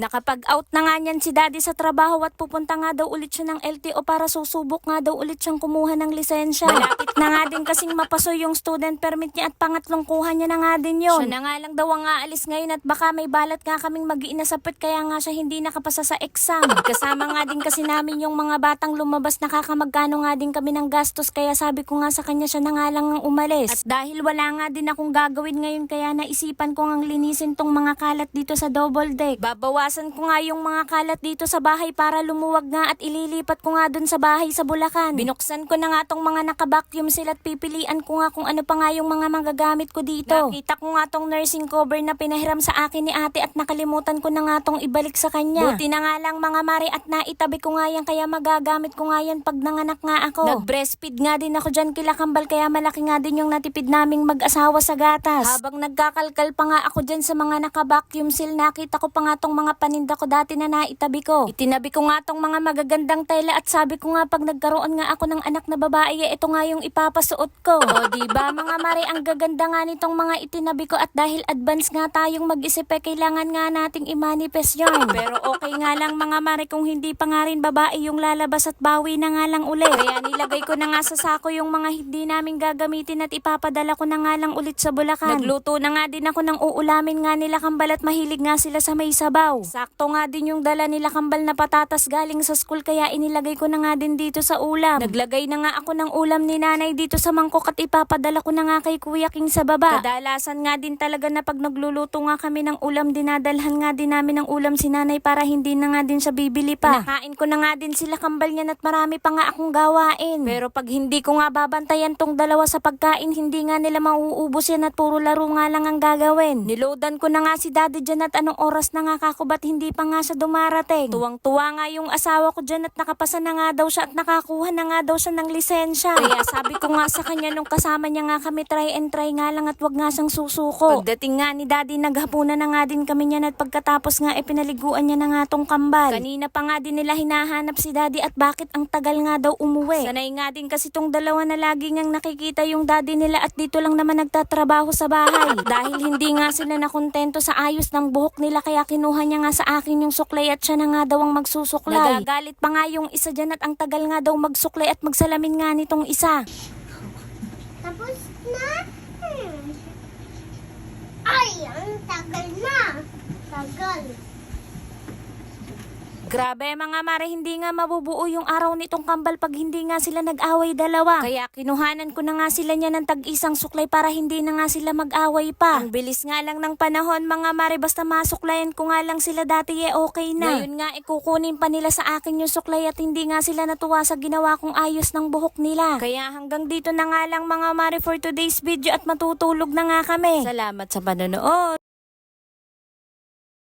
Nakapag-out na nga niyan si daddy sa trabaho at pupunta nga daw ulit siya ng LTO para susubok nga daw ulit siyang kumuha ng lisensya. Malapit na nga din kasing mapaso yung student permit niya at pangatlong kuha niya na nga din yun. Siya na nga lang daw ang aalis ngayon at baka may balat nga kaming mag-iinasapit kaya nga siya hindi nakapasa sa exam. Kasama nga din kasi namin yung mga batang lumabas nakakamagkano nga din kami ng gastos kaya sabi ko nga sa kanya siya na nga lang ang umalis. At dahil wala nga din akong gagawin ngayon kaya naisipan ko ngang linisin tong mga kalat dito sa double deck. Babawasan ko nga yung mga kalat dito sa bahay para lumuwag nga at ililipat ko nga dun sa bahay sa Bulacan. Binuksan ko na nga tong mga nakabacuum sila at pipilian ko nga kung ano pa nga yung mga magagamit ko dito. Nakita ko nga tong nursing cover na pinahiram sa akin ni ate at nakalimutan ko na nga tong ibalik sa kanya. Buti na nga lang mga mare at naitabi ko nga yan kaya magagamit ko nga yan pag nanganak nga ako. Nag-breastfeed nga din ako dyan kila kambal kaya malaki nga din yung natipid naming mag-asawa sa gatas. Habang nagkakalkal pa nga ako dyan sa mga naka-vacuum seal, nakita ko pa nga tong mga paninda ko dati na naitabi ko. Itinabi ko nga tong mga magagandang tela at sabi ko nga pag nagkaroon nga ako ng anak na babae, eh, ito nga yung ipapasuot ko. O di ba mga mare, ang gaganda nga nitong mga itinabi ko at dahil advance nga tayong mag-isip eh, kailangan nga nating i-manifest yun. Pero okay nga lang mga mare kung hindi pa nga rin babae yung lalabas at bawi na nga lang ulit. Kaya nilagay ko na nga sa sako yung mga hindi namin gagamitin at ipapadala ko na nga lang ulit sa Bulacan. Nagluto na nga din ako ng uulamin nga nila kambal at mahilig nga sila sa may sabaw. Sakto nga din yung dala nila kambal na patatas galing sa school kaya inilagay ko na nga din dito sa ulam. Naglagay na nga ako ng ulam ni nanay dito sa mangkok at ipapadala ko na nga kay Kuya King sa baba. Kadalasan nga din talaga na pag nagluluto nga kami ng ulam dinadalhan nga din namin ng ulam si nanay para hindi na nga din siya bibili pa. Nakain ko na nga din sila kambal niyan at marami pa nga akong gawain. Pero pag hindi ko nga babantayan tong dalawa sa pagkain, hindi nga nila mauubos yan at puro laro nga lang ang gagawin. Niloadan ko na nga si daddy dyan at anong oras na nga kako ba't hindi pa nga siya dumarating. Tuwang-tuwa nga yung asawa ko dyan at nakapasa na nga daw siya at nakakuha na nga daw siya ng lisensya. Kaya sabi ko nga sa kanya nung kasama niya nga kami try and try nga lang at wag nga siyang susuko. Pagdating nga ni daddy naghapunan na nga din kami niyan at pagkatapos nga e pinaliguan niya na nga tong kambal. Kanina pa nga din nila hinahanap si daddy at bakit ang tagal nga daw umuwi. Sanay nga din kasi tong dalawa na lagi ngang nakikita yung daddy nila at dito lang naman nagtatrabaho sa bahay. Dahil hindi nga sila nakontento sa ayos ng buhok nila kaya kinuha niya nga sa akin yung suklay at siya na nga daw ang magsusuklay. Nagagalit pa nga yung isa dyan at ang tagal nga daw magsuklay at magsalamin nga nitong isa. Tapos na? Hmm. Ay, ang tagal na. Tagal. Grabe mga mare, hindi nga mabubuo yung araw nitong kambal pag hindi nga sila nag-away dalawa. Kaya kinuhanan ko na nga sila niya ng tag-isang suklay para hindi na nga sila mag-away pa. Ang bilis nga lang ng panahon mga mare, basta masuklayan ko nga lang sila dati eh okay na. Ngayon nga ikukunin pa nila sa akin yung suklay at hindi nga sila natuwa sa ginawa kong ayos ng buhok nila. Kaya hanggang dito na nga lang mga mare for today's video at matutulog na nga kami. Salamat sa panonood.